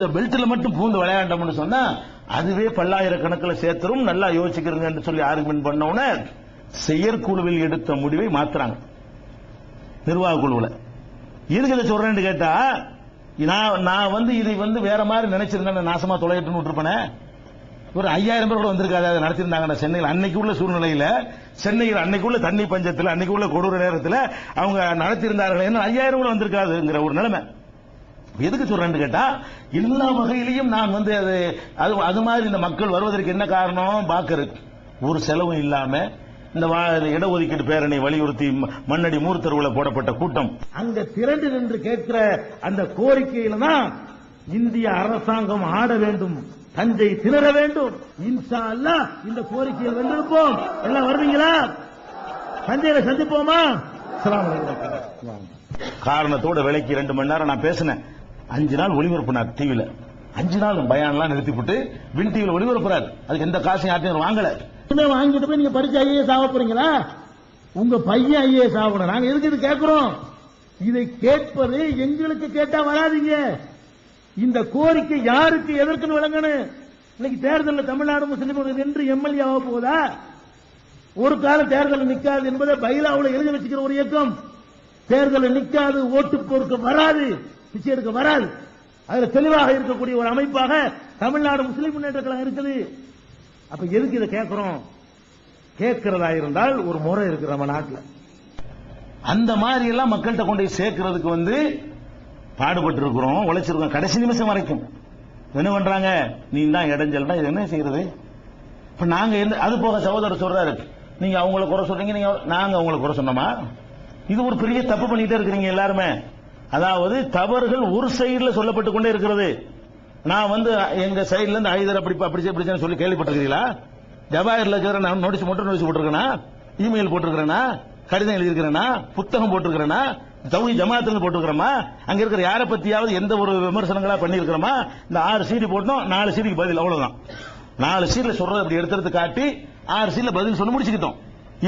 இந்த பெல்ட்ல மட்டும் பூந்து விளையாண்டோம்னு சொன்னா அதுவே பல்லாயிரக்கணக்கில் சேர்த்துரும் நல்லா யோசிக்கிறீங்கன்னு சொல்லி ஆர்குமெண்ட் பண்ணவுடனே செயற்குழுவில் எடுத்த முடிவை மாத்துறாங்க. நிர்வாக குழுவில். எதுக்கு இதை சொல்றேன்னு கேட்டா நான் நான் வந்து இதை வந்து வேற மாதிரி நினைச்சிருந்தேன் நாசமா தொலைட்டுன்னு விட்டுருப்பேனே. ஒரு ஐயாயிரம் பேர் கூட வந்திருக்காது அதை நடத்திருந்தாங்க சென்னையில். அன்னைக்கு உள்ள சூழ்நிலையில சென்னையில் அன்னைக்கு உள்ள தண்ணி பஞ்சத்தில் அன்னைக்கு உள்ள கொடூர நேரத்தில் அவங்க நடத்தியிருந்தார்கள் என்ன ஐயாயிரம் கூட வந்திருக்காதுங்கிற ஒரு நிலைமை. எதுக்கு சொல்றேன்னு கேட்டா எல்லா வகையிலையும் நான் வந்து அது அது அது மாதிரி இந்த மக்கள் வருவதற்கு என்ன காரணம்? பாக்குறது ஒரு செலவும் இல்லாம இந்த இடஒதுக்கீடு பேரணி வலியுறுத்தி மண்ணடி மூர்த்தருவுல போடப்பட்ட கூட்டம். அங்க திரண்டு நின்று கேட்கிற அந்த கோரிக்கையில தான் இந்திய அரசாங்கம் ஆட வேண்டும் தஞ்சை திணற வேண்டும். இன்ஷா அல்லாஹ் இந்த கோரிக்கையை வென்றிருப்போம் எல்லாம் வருவீங்களா? தஞ்சையில சந்திப்போமா. காரணத்தோட விலைக்கு ரெண்டு மணி நேரம் நான் பேசினேன். அஞ்சு நாள் ஒளிபரப்புனார் டிவியில அஞ்சு நாள் பயான்லாம் நிறுத்திவிட்டு வின் டிவியில ஒளிபரப்புறார். அதுக்கு எந்த காசையும் யார்ட்டையும் வாங்கல. வாங்கிட்டு போய் நீங்க படிச்சு ஐஏஎஸ் ஆக போறீங்களா? உங்க பையன் ஐஏஎஸ் ஆகணும் நாங்க எதுக்கு இது கேட்கிறோம்? இதை கேட்பது எங்களுக்கு கேட்டா வராதீங்க. இந்த கோரிக்கை யாருக்கு எதற்குன்னு விளங்கணும். இன்னைக்கு தேர்தலில் தமிழ்நாடு முஸ்லீம் என்று எம்எல்ஏ ஆக போகுதா ஒரு காலம் தேர்தல் நிக்காது என்பதை பைலாவில் எழுதி வச்சுக்கிற ஒரு இயக்கம். தேர்தலில் நிக்காது ஓட்டு பொறுக்க வராது. பிச்சை எடுக்க வராது. அதுல தெளிவாக இருக்கக்கூடிய ஒரு அமைப்பாக தமிழ்நாடு முஸ்லிம் முன்னேற்ற கழகம் இருக்குது. அப்ப எதுக்கு இதை கேட்கிறோம் கேட்கிறதா இருந்தால் ஒரு முறை இருக்கு நம்ம நாட்டில். அந்த மாதிரி எல்லாம் மக்கள்கிட்ட கொண்டு போய் சேர்க்கிறதுக்கு வந்து பாடுபட்டு இருக்கிறோம் உழைச்சிருக்கோம் கடைசி நிமிஷம் வரைக்கும். என்ன பண்றாங்க? நீ தான் இடைஞ்சல்னா இது என்ன செய்யறது? இப்ப நாங்க எந்த அது போக சகோதரர் சொல்றாரு. நீங்க அவங்கள குறை சொல்றீங்க நீங்க நாங்க அவங்கள குறை சொன்னோமா? இது ஒரு பெரிய தப்பு பண்ணிட்டே இருக்கிறீங்க எல்லாருமே. அதாவது தவறுகள் ஒரு சைடில் சொல்லப்பட்டு கொண்டே இருக்கிறது. நான் வந்து எங்க சைடுல இருந்து ஐதர் அப்படி அப்படி அப்படி சொல்லி கேள்விப்பட்டிருக்கீங்களா ஜவாஹர்ல இருக்கிற நான் நோட்டீஸ் மட்டும் நோட்டீஸ் போட்டிருக்கேனா இமெயில் போட்டிருக்கிறேனா? கடிதம் எழுதியிருக்கிறேனா? புத்தகம் போட்டிருக்கிறேனா? தௌஹி ஜமாத்துல போட்டிருக்கிறோமா? அங்க இருக்கிற யாரை பத்தியாவது எந்த ஒரு விமர்சனங்களா பண்ணிருக்கிறோமா இந்த ஆறு சீடி போட்டோம் நாலு சீடிக்கு பதில் அவ்வளவுதான். நாலு சீட்ல சொல்றது அப்படி எடுத்துறது காட்டி ஆறு சீட்ல பதில் சொல்லி முடிச்சுக்கிட்டோம்.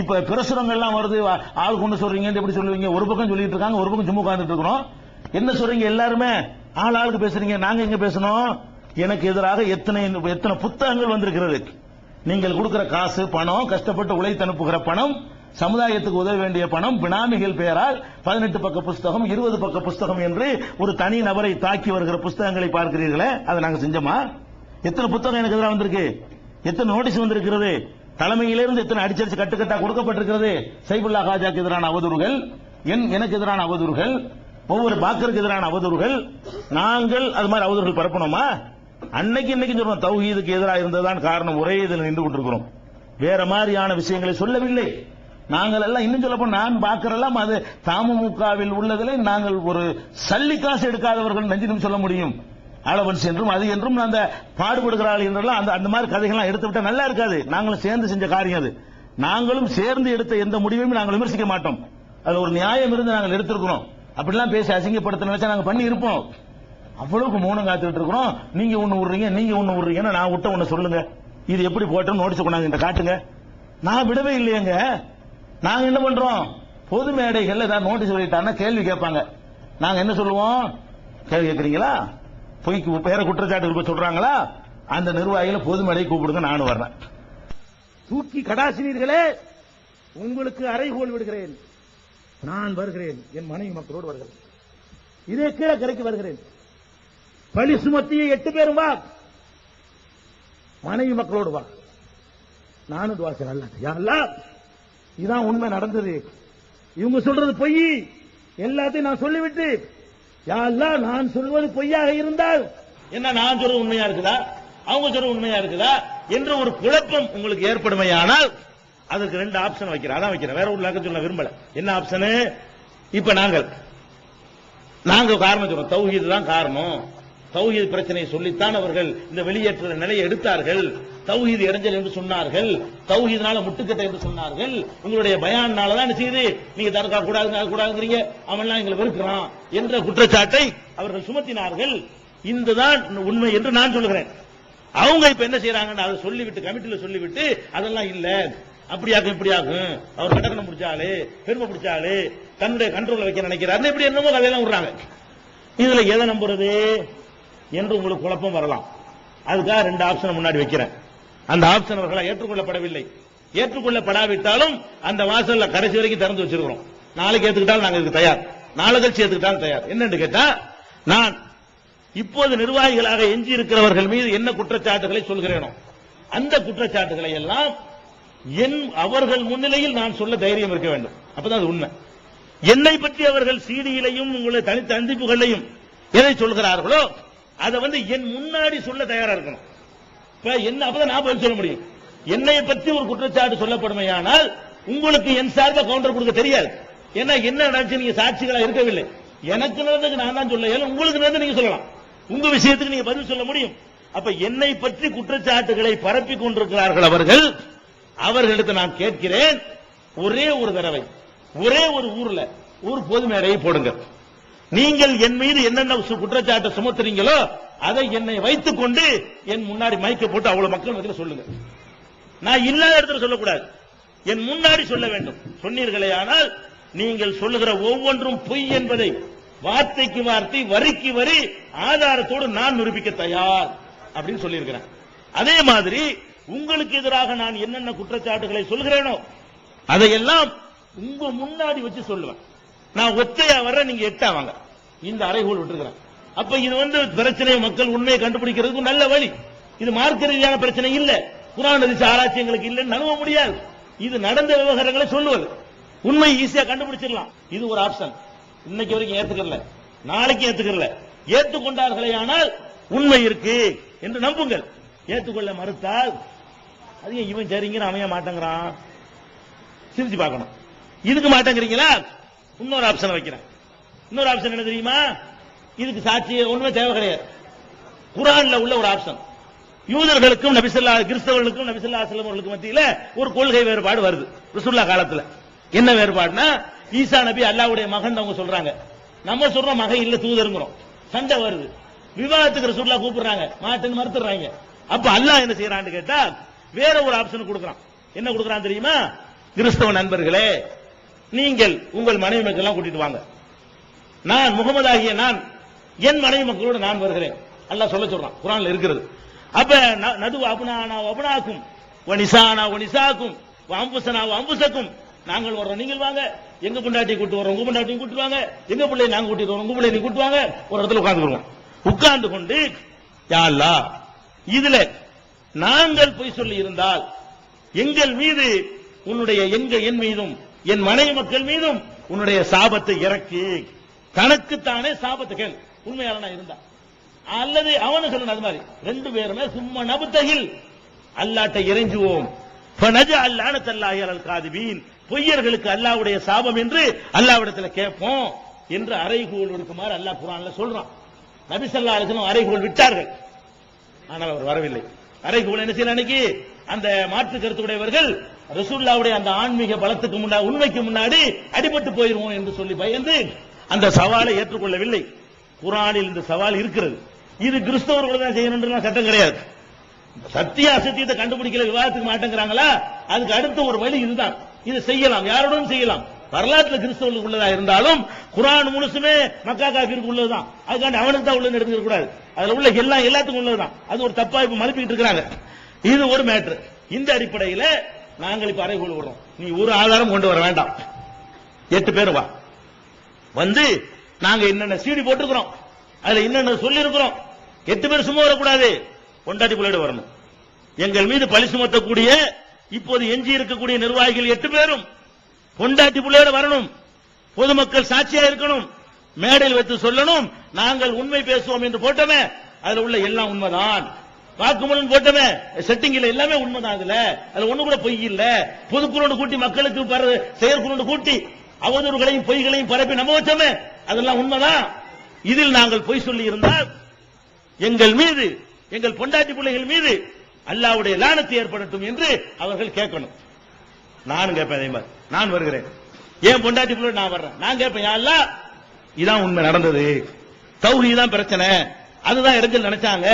இப்ப பிரசுரங்கள் எல்லாம் வருது ஆள் கொண்டு சொல்றீங்க எப்படி சொல்லுவீங்க ஒரு பக்கம் சொல்லிட்டு இருக்காங்க ஒரு பக்கம் சும்மா உட்காந்துட்டு இருக்கிறோம். என்ன சொல்றீங்க எல்லாருமே? ஆள் ஆளுக்கு பேசுறீங்க. நாங்க எங்க பேசணும்? எனக்கு எதிராக எத்தனை எத்தனை புத்தகங்கள் வந்திருக்கிறது? நீங்கள் கொடுக்கிற காசு பணம் கஷ்டப்பட்டு உழைத்து அனுப்புகிற பணம் சமுதாயத்துக்கு உதவ வேண்டிய பணம் பினாமிகள் பெயரால் பதினெட்டு பக்க புஸ்தகம் இருபது பக்க புஸ்தகம் என்று ஒரு தனி நபரை தாக்கி வருகிற புஸ்தகங்களை பார்க்கிறீர்களே அதை நாங்க செஞ்சோமா? எத்தனை புத்தகம் எனக்கு எதிராக வந்திருக்கு? எத்தனை நோட்டீஸ் வந்திருக்கிறது? தலைமையிலிருந்து எத்தனை அடிச்சடிச்சு கட்டுக்கட்டா கொடுக்கப்பட்டிருக்கிறது? சைபுல்லா ஹாஜாக்கு எதிரான அவதூறுகள்? என் எனக்கு எதிரான அவதூறுகள்? ஒவ்வொரு பாக்கருக்கு எதிரான அவதூறுகள் நாங்கள் அது மாதிரி அவதூறுகள் பரப்பணுமா? அன்னைக்கு இன்னைக்கு சொல்றோம் தௌஹீதுக்கு எதிராக இருந்ததுதான் காரணம் ஒரே இதில் நின்று கொண்டிருக்கிறோம். வேற மாதிரியான விஷயங்களை சொல்லவில்லை. நாங்கள் எல்லாம் இன்னும் சொல்லப்போ நான் பார்க்கிறெல்லாம் அது தமுமுகவில் உள்ளதிலே நாங்கள் ஒரு சல்லி காசு எடுக்காதவர்கள் நெஞ்சினும் சொல்ல முடியும். அளவன்ஸ் என்றும் அது என்றும் அந்த பாடுபடுகிறாள் என்றெல்லாம் அந்த அந்த மாதிரி கதைகள்லாம் எடுத்து விட்டா நல்லா இருக்காது. நாங்களும் சேர்ந்து செஞ்ச காரியம் அது. நாங்களும் சேர்ந்து எடுத்த எந்த முடிவையும் நாங்கள் விமர்சிக்க மாட்டோம். அது ஒரு நியாயம் இருந்து நாங்கள் எடுத்திருக்கிறோம். அப்படிலாம் பேசி அசிங்கப்படுத்த நினைச்சா நாங்க பண்ணி இருப்போம் அவ்வளவுக்கு மௌனம் காத்துட்டு இருக்கிறோம். நீங்க ஒண்ணு விடுறீங்க நீங்க ஒண்ணு விடுறீங்கன்னு நான் விட்ட ஒண்ணு சொல்லுங்க. இது எப்படி போட்டோம் நோட்டீஸ் கொண்டாங்க காட்டுங்க. நான் விடவே இல்லையேங்க. நாங்க என்ன பண்றோம்? பொது மேடைகள்ல ஏதாவது நோட்டீஸ் வெளியிட்டாங்கன்னா கேள்வி கேட்பாங்க. நாங்க என்ன சொல்லுவோம்? கேள்வி கேட்கறீங்களா? பொய் பேர குற்றச்சாட்டு இருக்க சொல்றாங்களா? அந்த நிர்வாகிகளை பொது மேடை கூப்பிடுங்க நானும் வர்றேன். தூக்கி கடாசினீர்களே. உங்களுக்கு அறைகோல் விடுகிறேன். நான் வருகிறேன். என் மனைவி மக்களோடு வருகிறேன் இதே கீழே கரைக்கு வருகிறேன். பழி சுமத்திய எட்டு பேரும் வா. மனைவி மக்களோடு வா. நானும் துவா அல்ல இதான் உண்மை நடந்தது. இவங்க சொல்றது பொய். எல்லாத்தையும் நான் சொல்லிவிட்டு யாரெல்லாம் நான் சொல்வது பொய்யாக இருந்தால் என்ன நான் சொல்றது உண்மையா இருக்குதா? அவங்க சொல்றது உண்மையா இருக்குதா? என்ற ஒரு குழப்பம் உங்களுக்கு ஏற்படுமையானால் அதுக்கு ரெண்டு ஆப்ஷன் வைக்கிறேன். அதான் வைக்கிறேன். வேற ஒரு சொல்ல விரும்பல. என்ன ஆப்ஷனு இப்ப நாங்கள் நாங்க காரணம் சொல்றோம். தௌஹீது தான் காரணம். தௌஹீத் பிரச்சனையை சொல்லித்தான் அவர்கள் இந்த வெளியேற்ற நிலையை எடுத்தார்கள். தௌஹீது இறைஞ்சல் என்று சொன்னார்கள். தௌஹீதுனால முட்டுக்கட்டை என்று சொன்னார்கள். உங்களுடைய பயானால தான் என்ன செய்யுது? நீங்க தர்கா கூடாது கூடாதுங்கிறீங்க. அவன்லாம் எங்களை வெறுக்கிறான் என்ற குற்றச்சாட்டை அவர்கள் சுமத்தினார்கள். இதுதான் உண்மை என்று நான் சொல்கிறேன் அவங்க இப்ப என்ன செய்யறாங்கன்னு அதை சொல்லிவிட்டு கமிட்டில சொல்லிவிட்டு அதெல்லாம் இல்ல. அப்படியாக்கும் இப்படியாகும் அவர் கடக்கணம் பிடிச்சாலே பெருமை பிடிச்சாலே தன்னுடைய கண்ட்ரோல் வைக்க நினைக்கிறார். இப்படி என்னமோ கதையெல்லாம் விடுறாங்க. இதுல எதை நம்புறது? என்று உங்களுக்கு குழப்பம் வரலாம். அதுக்காக ரெண்டு ஆப்ஷன் முன்னாடி வைக்கிறேன். அந்த ஆப்ஷன் அவர்களால் ஏற்றுக்கொள்ளப்படவில்லை. ஏற்றுக்கொள்ளப்படாவிட்டாலும் அந்த வாசல்ல கடைசி வரைக்கும் திறந்து வச்சிருக்கிறோம். நாளைக்கு ஏத்துக்கிட்டாலும் நாங்க இதுக்கு தயார். நாளை கழிச்சு ஏத்துக்கிட்டாலும் தயார். என்னன்னு கேட்டா நான் இப்போது நிர்வாகிகளாக எஞ்சி இருக்கிறவர்கள் மீது என்ன குற்றச்சாட்டுகளை சொல்கிறேனோ அந்த குற்றச்சாட்டுகளை எல்லாம் என் அவர்கள் முன்னிலையில் நான் சொல்ல தைரியம் இருக்க வேண்டும். அப்பதான் அது உண்மை. என்னை பற்றி அவர்கள் சீடியிலையும் உங்களை தனித்த அந்திப்புகளையும் எதை சொல்கிறார்களோ அதை வந்து என் முன்னாடி சொல்ல தயாரா இருக்கணும். இப்ப என்ன அப்பதான் நான் பதில் சொல்ல முடியும். என்னை பற்றி ஒரு குற்றச்சாட்டு சொல்லப்படுமையானால் உங்களுக்கு என் சார்பா கவுண்டர் கொடுக்க தெரியாது. ஏன்னா என்ன நடந்துச்சு நீங்க சாட்சிகளா இருக்கவில்லை. எனக்கு நடந்ததுக்கு நான் தான் சொல்ல இயலும். உங்களுக்கு நடந்து நீங்க சொல்லலாம். உங்க விஷயத்துக்கு நீங்க பதில் சொல்ல முடியும். அப்ப என்னை பற்றி குற்றச்சாட்டுகளை பரப்பிக் கொண்டிருக்கிறார்கள் அவர்கள் அவர்களிடத்தை நான் கேட்கிறேன். ஒரே ஒரு தடவை ஒரே ஒரு ஊர்ல ஊர் பொது மேடையை போடுங்க. நீங்கள் என் மீது என்னென்ன சு- குற்றச்சாட்டை சுமத்துறீங்களோ அதை என்னை வைத்துக் கொண்டு என் முன்னாடி மயக்க போட்டு அவ்வளவு மக்கள் மத்தியில் சொல்லுங்க. நான் இல்லாத இடத்துல சொல்லக்கூடாது. என் முன்னாடி சொல்ல வேண்டும். சொன்னீர்களே ஆனால் நீங்கள் சொல்லுகிற ஒவ்வொன்றும் பொய் என்பதை வார்த்தைக்கு வார்த்தை வரிக்கு வரி ஆதாரத்தோடு நான் நிரூபிக்க தயார் அப்படின்னு சொல்லியிருக்கிறேன். அதே மாதிரி உங்களுக்கு எதிராக நான் என்னென்ன குற்றச்சாட்டுகளை சொல்கிறேனோ அதையெல்லாம் உங்க முன்னாடி வச்சு சொல்லுவேன். நான் ஒத்தையா வர்றேன் நீங்க எட்டா வாங்க. இந்த அறைகோல் விட்டுருக்கிறேன். அப்ப இது வந்து பிரச்சனை மக்கள் உண்மையை கண்டுபிடிக்கிறதுக்கு நல்ல வழி. இது மார்க்க ரீதியான பிரச்சனை இல்ல. குரான் அதிர்ச்சி ஆராய்ச்சி எங்களுக்கு இல்லைன்னு நழுவ முடியாது. இது நடந்த விவகாரங்களை சொல்லுவது. உண்மை ஈஸியா கண்டுபிடிச்சிடலாம். இது ஒரு ஆப்ஷன். இன்னைக்கு வரைக்கும் ஏத்துக்கல நாளைக்கு ஏத்துக்கல ஏற்றுக்கொண்டார்களே ஆனால் உண்மை இருக்கு என்று நம்புங்கள். ஏற்றுக்கொள்ள மறுத்தால் அது இவன் சரிங்கன்னு அமைய மாட்டேங்கிறான்? சிரிச்சு பார்க்கணும். இதுக்கு மாட்டேங்கிறீங்களா? இன்னொரு ஆப்ஷன் வைக்கிறேன். இன்னொரு ஆப்ஷன் என்ன தெரியுமா? இதுக்கு சாட்சி ஒண்ணுமே தேவை கிடையாது. குரான்ல உள்ள ஒரு ஆப்ஷன் யூதர்களுக்கும் நபிசல்லா கிறிஸ்தவர்களுக்கும் நபிசல்லா அவர்களுக்கு மத்தியில ஒரு கொள்கை வேறுபாடு வருது. ரசுல்லா காலத்துல. என்ன வேறுபாடுனா ஈசா நபி அல்லாஹ்வுடைய மகன் அவங்க சொல்றாங்க. நம்ம சொல்றோம் மகன் இல்ல தூதருங்கிறோம். சண்டை வருது. விவாதத்துக்கு ரசுல்லா கூப்பிடுறாங்க. மாட்டுன்னு மறுத்துறாங்க அப்ப அல்லாஹ் என்ன செய்யறான்னு கேட்டா வேற ஒரு ஆப்ஷன் கொடுக்கறான். என்ன கொடுக்கறான் தெரியுமா? கிறிஸ்தவ நண்பர்களே நீங்கள் உங்கள் மனைவி மக்கள் எல்லாம் கூட்டிட்டு வாங்க. நான் முகமது ஆகிய நான் என் மனைவி மக்களோடு நான் வருகிறேன். அல்லாஹ் சொல்ல சொல்றான் குரான்ல இருக்கிறது. அப்ப ந- நது அபுனானா அபுனாக்கும் வனிசானா வனிசாக்கும் அம்புசனா அம்புசக்கும். நாங்கள் வர்றோம் நீங்கள் வாங்க. எங்க பொண்டாட்டி கூட்டு வரோம் உங்க பொண்டாட்டியும் கூட்டு வாங்க. எங்க பிள்ளை நாங்க கூட்டிட்டு வரோம் உங்க பிள்ளை நீ கூட்டு வாங்க. ஒரு இடத்துல உட்கார்ந்து உட்கார்ந்து கொண்டு யா அல்லாஹ் இதுல நாங்கள் பொய் சொல்லி இருந்தால் எங்கள் மீது உன்னுடைய எங்க என் மீதும் என் மனைவி மக்கள் மீதும் உன்னுடைய சாபத்தை இறக்கி தனக்குத்தானே சாபத்தை கேள். உண்மையாளனா இருந்தா. அல்லது அவனு சொல்லணும் அது மாதிரி. ரெண்டு பேருமே சும்மா நபுத்தகில். அல்லாட்டை இறைஞ்சுவோம். ஃபனஜ பொய்யர்களுக்கு அல்லாஹ்வுடைய சாபம் என்று அல்லாவிடத்தில் கேட்போம் என்று அறைகோல் இருக்குமாறு அல்லாஹ் குரான்ல சொல்றான். நபிசல்லா ஸல்லல்லாஹு அலைஹி விட்டார்கள். ஆனால் அவர் வரவில்லை. அறைகூல் என்ன செய்யல அன்னைக்கு? அந்த மாற்று கருத்துடையவர்கள் ரசூல்லாவுடைய அந்த ஆன்மீக பலத்துக்கு முன்னாடி உண்மைக்கு முன்னாடி அடிபட்டு போயிருவோம் என்று சொல்லி பயந்து அந்த சவாலை ஏற்றுக்கொள்ளவில்லை. குரானில் இந்த சவால் இருக்கிறது. இது கிறிஸ்தவர்கள் தான் செய்யணும் சட்டம் கிடையாது. சத்திய அசத்தியத்தை கண்டுபிடிக்கல விவாதத்துக்கு மாட்டேங்கிறாங்களா? அதுக்கு அடுத்த ஒரு வழி இதுதான். இது செய்யலாம். யாரோடும் செய்யலாம். வரலாற்றுல கிறிஸ்தவனுக்கு உள்ளதா இருந்தாலும் குரான் முழுசுமே மக்கா காபிருக்கு உள்ளதுதான். அதுக்காண்டி அவனுக்கு தான் உள்ளது எடுத்துக்க கூடாது. அதுல உள்ள எல்லாம் எல்லாத்துக்கும் உள்ளதுதான். அது ஒரு தப்பா இப்ப மறுப்பிட்டு இருக்கிறாங்க. இது ஒரு மேட்ரு. இந்த அடிப்படையில நாங்கள் இப்ப அறைகூல் விடுறோம். நீ ஒரு ஆதாரம் கொண்டு வர வேண்டாம். எட்டு பேர் வா. வந்து நாங்க என்னென்ன சீடி போட்டுக்கிறோம் அதுல என்னென்ன சொல்லி இருக்கிறோம் எட்டு பேர் சும்மா வரக்கூடாது. பொண்டாட்டி பிள்ளையோட வரணும். எங்கள் மீது பழி சுமத்தக்கூடிய இப்போது எஞ்சி இருக்கக்கூடிய நிர்வாகிகள் எட்டு பேரும் பொண்டாட்டி பிள்ளையோட வரணும். பொதுமக்கள் சாட்சியா இருக்கணும். மேடையில் வைத்து சொல்லணும். நாங்கள் உண்மை பேசுவோம் என்று போட்டமே. அதுல உள்ள எல்லாம் உண்மைதான். வாக்குமூலம் போட்டமே. செட்டிங் இல்ல எல்லாமே உண்மைதான் அதுல. அதுல ஒண்ணு கூட பொய் இல்ல. பொதுக்குழு கூட்டி மக்களுக்கு செயற்குழு கூட்டி அவதூறுகளையும் பொய்களையும் பரப்பி நம்ம வச்சோமே. அதெல்லாம் உண்மைதான். இதில் நாங்கள் பொய் சொல்லி இருந்தால் எங்கள் மீது எங்கள் பொண்டாட்டி பிள்ளைகள் மீது அல்லாவுடைய லானத்தை ஏற்படட்டும் என்று அவர்கள் கேட்கணும். நானும் கேட்பேன் அதே மாதிரி நான் வருகிறேன். ஏன் பொண்டாட்டி பிள்ளை நான் வர்றேன். நான் கேட்பேன் யா இதான் உண்மை நடந்தது. தௌஹீத் தான் பிரச்சனை. அதுதான் இடைஞ்சல் நினைச்சாங்க.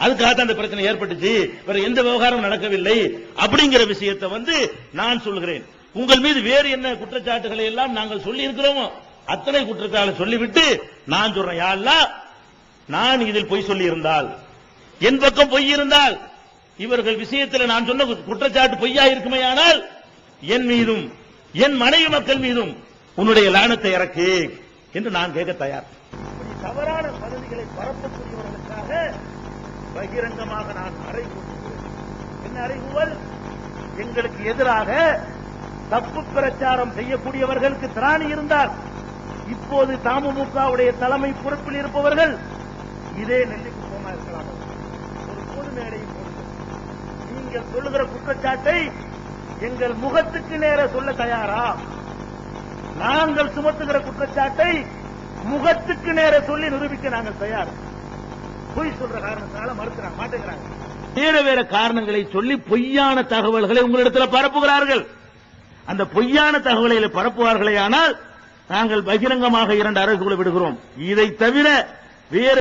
அதுக்காக தான் அந்த பிரச்சனை ஏற்பட்டுச்சு. வேற எந்த விவகாரம் நடக்கவில்லை. அப்படிங்கிற விஷயத்தை வந்து நான் சொல்கிறேன். உங்கள் மீது வேறு என்ன குற்றச்சாட்டுகளை எல்லாம் நாங்கள் சொல்லி இருக்கிறோமோ அத்தனை குற்றச்சாட்டு சொல்லிவிட்டு நான் சொல்றேன் யா நான் இதில் பொய் சொல்லி இருந்தால் என் பக்கம் பொய் இருந்தால் இவர்கள் விஷயத்தில் நான் சொன்ன குற்றச்சாட்டு பொய்யா இருக்குமேயானால் என் மீதும் என் மனைவி மக்கள் மீதும் உன்னுடைய லானத்தை இறக்கு என்று நான் கேட்க தயார். தவறான பதவிகளை பரப்பக்கூடியவர்களுக்காக பகிரங்கமாக நான் அறைகூறுகிறேன் என்ன அறைகூவல் எங்களுக்கு எதிராக தப்பு பிரச்சாரம் செய்யக்கூடியவர்களுக்கு திராணி இருந்தால் இப்போது தமுமுகவுடைய தலைமை பொறுப்பில் இருப்பவர்கள் இதே நெல்லிக்குப்பமா இருக்கலாம். ஒரு பொது மேடையில் நீங்கள் சொல்லுகிற குற்றச்சாட்டை எங்கள் முகத்துக்கு நேர சொல்ல தயாரா? நாங்கள் சுமத்துகிற குற்றச்சாட்டை முகத்துக்கு நேர சொல்லி நிரூபிக்க நாங்கள் தயார். பொய் சொல்ற காரணத்தினால மறுக்கிறாங்க மாட்டேங்கிறாங்க வேற வேற காரணங்களை சொல்லி பொய்யான தகவல்களை உங்களிடத்தில் பரப்புகிறார்கள். அந்த பொய்யான தகவல்களை பரப்புவார்களே ஆனால் நாங்கள் பகிரங்கமாக இரண்டு அரசுகளை விடுகிறோம். இதை தவிர வேறு